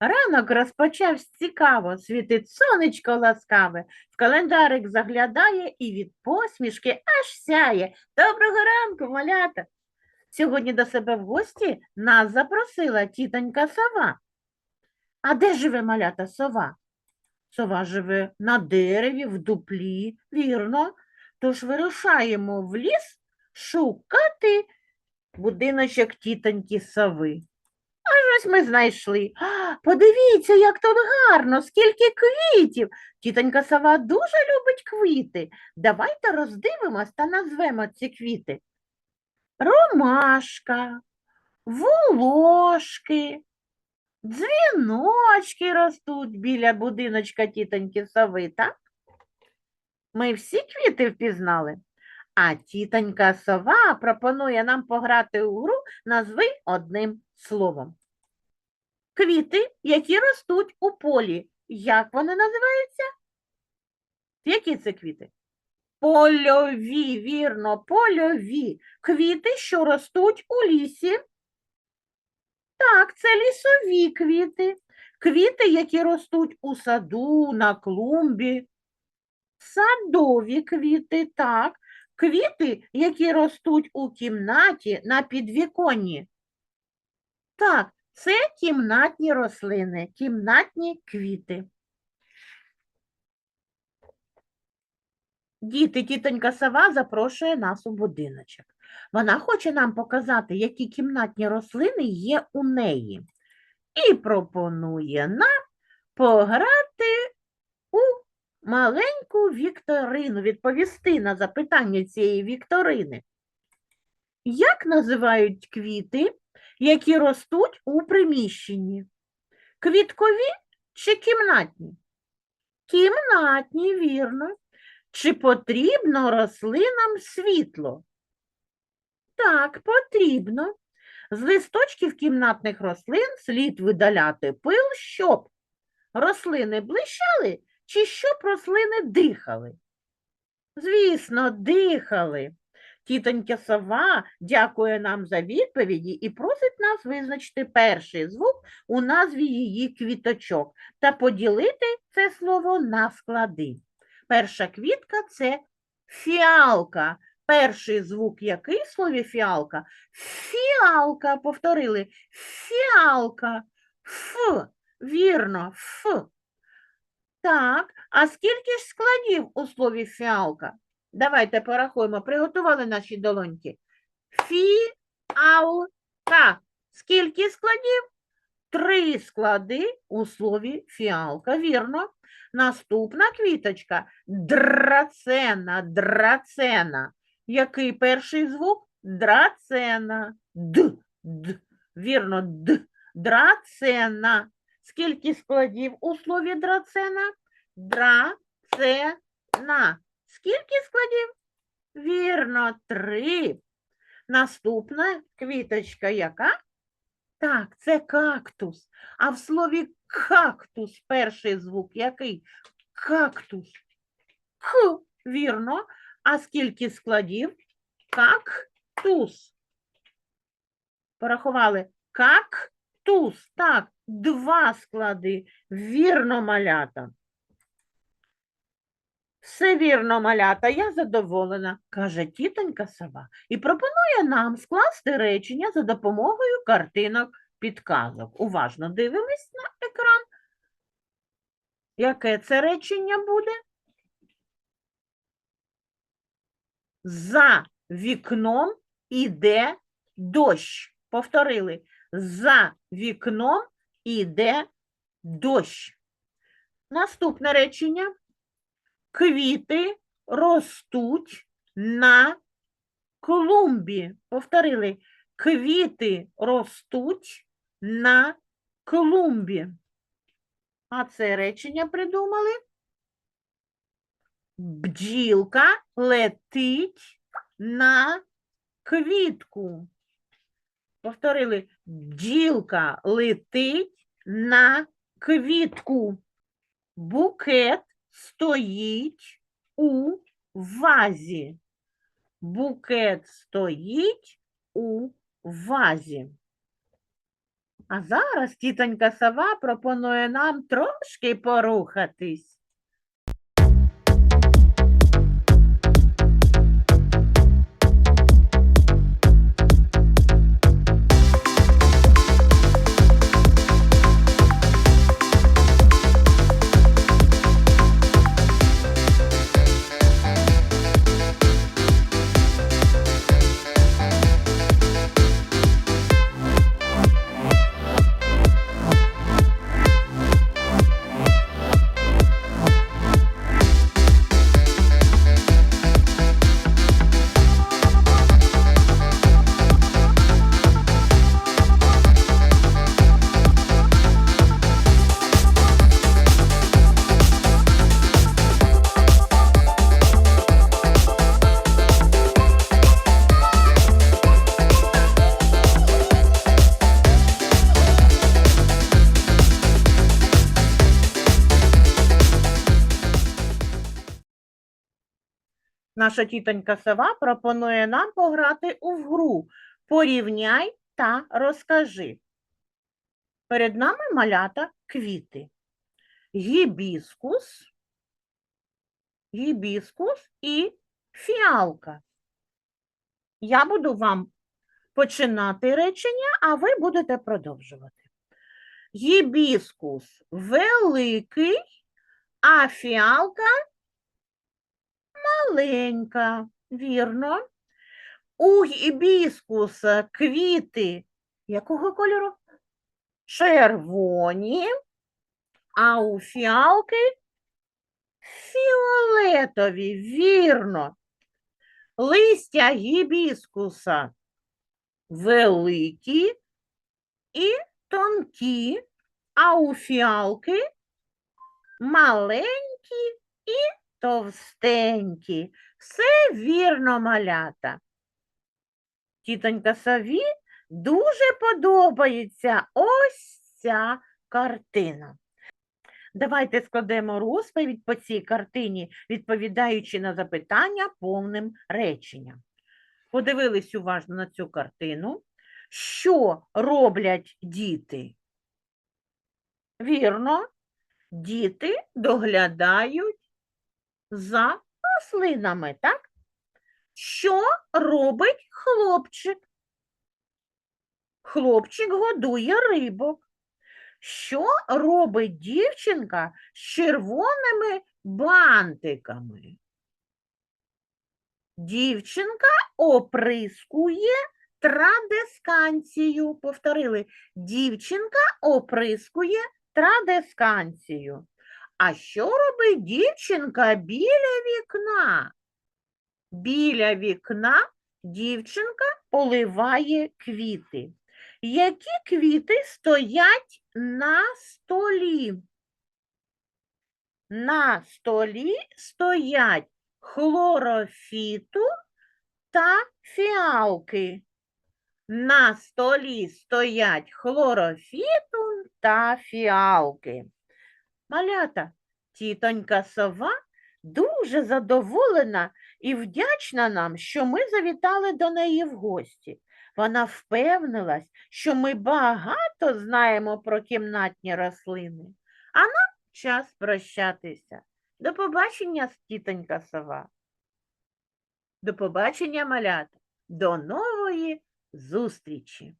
Ранок розпочався цікаво, світить сонечко ласкаве, в календарик заглядає і від посмішки аж сяє. Доброго ранку, малята! Сьогодні до себе в гості нас запросила тітонька сова. А де живе малята сова? Сова живе на дереві, в дуплі, вірно. Тож вирушаємо в ліс шукати будиночок тітоньки сови. Аж ось ми знайшли. Подивіться, як тут гарно, скільки квітів. Тітонька сова дуже любить квіти. Давайте роздивимось та назвемо ці квіти. Ромашка, волошки, дзвіночки ростуть біля будиночка тітоньки сови, так? Ми всі квіти впізнали. А тітонька сова пропонує нам пограти у гру назви одним словом. Квіти, які ростуть у полі. Як вони називаються? Які це квіти? Польові, вірно, польові. Квіти, що ростуть у лісі. Так, це лісові квіти. Квіти, які ростуть у саду, на клумбі. Садові квіти, так. Квіти, які ростуть у кімнаті на підвіконні. Так, це кімнатні рослини, кімнатні квіти. Діти, тітонька сова запрошує нас у будиночок. Вона хоче нам показати, які кімнатні рослини є у неї. І пропонує нам пограти у маленьку вікторину, відповісти на запитання цієї вікторини. Як називають квіти, які ростуть у приміщенні? Квіткові чи кімнатні? Кімнатні, вірно. Чи потрібно рослинам світло? Так, потрібно. З листочків кімнатних рослин слід видаляти пил, щоб рослини блищали чи щоб рослини дихали? Звісно, дихали. Тітонька сова дякує нам за відповіді і просить нас визначити перший звук у назві її квіточок та поділити це слово на склади. Перша квітка це фіалка. Перший звук який в слові фіалка? Фіалка. Повторили. Фіалка. Ф. Вірно, Ф. Так, а скільки ж складів у слові фіалка? Давайте порахуємо. Приготували наші долоньки. Фіалка. Скільки складів? Три склади у слові фіалка. Вірно. Наступна квіточка драцена, драцена. Який перший звук? Драцена. Д, д. Вірно, д. Драцена. Скільки складів у слові драцена? Драцена. Скільки складів? Вірно, три. Наступна квіточка яка? Так, це кактус. А в слові кактус перший звук який? Кактус. К, вірно. А скільки складів? Кактус. Порахували. Кактус. Так, два склади. Вірно, малята. Все вірно, малята, я задоволена, каже тітонька сова, і пропонує нам скласти речення за допомогою картинок підказок. Уважно дивимось на екран. Яке це речення буде? За вікном іде дощ. Повторили. За вікном іде дощ. Наступне речення. Квіти ростуть на клумбі. Повторили. Квіти ростуть на клумбі. А це речення придумали. Бджілка летить на квітку. Повторили. Бджілка летить на квітку. Букет стоїть у вазі. Букет стоїть у вазі. А зараз тітонька сова пропонує нам трошки порухатись. Наша тітонька сова пропонує нам пограти у гру Порівняй та розкажи. Перед нами малята квіти. Гібіскус, гібіскус і фіалка. Я буду вам починати речення, а ви будете продовжувати. Гібіскус великий, а фіалка маленька. Вірно. У гібіскуса квіти якого кольору? Червоні, а у фіалки фіолетові. Вірно. Листя гібіскуса великі і тонкі, а у фіалки маленькі і товстенькі. Все вірно, малята. Тітонька Саві дуже подобається ось ця картина. Давайте складемо розповідь по цій картині, відповідаючи на запитання повним реченням. Подивились уважно на цю картину. Що роблять діти? Вірно, діти доглядають за рослинами, так? Що робить хлопчик? Хлопчик годує рибок. Що робить дівчинка з червоними бантиками? Дівчинка оприскує традесканцію. Повторили, дівчинка оприскує традесканцію. А що робить дівчинка біля вікна? Біля вікна дівчинка поливає квіти. Які квіти стоять на столі? На столі стоять хлорофіту та фіалки. На столі стоять хлорофіту та фіалки. Малята, тітонька сова дуже задоволена і вдячна нам, що ми завітали до неї в гості. Вона впевнилась, що ми багато знаємо про кімнатні рослини. А нам час прощатися. До побачення, тітонька сова. До побачення, малята. До нової зустрічі!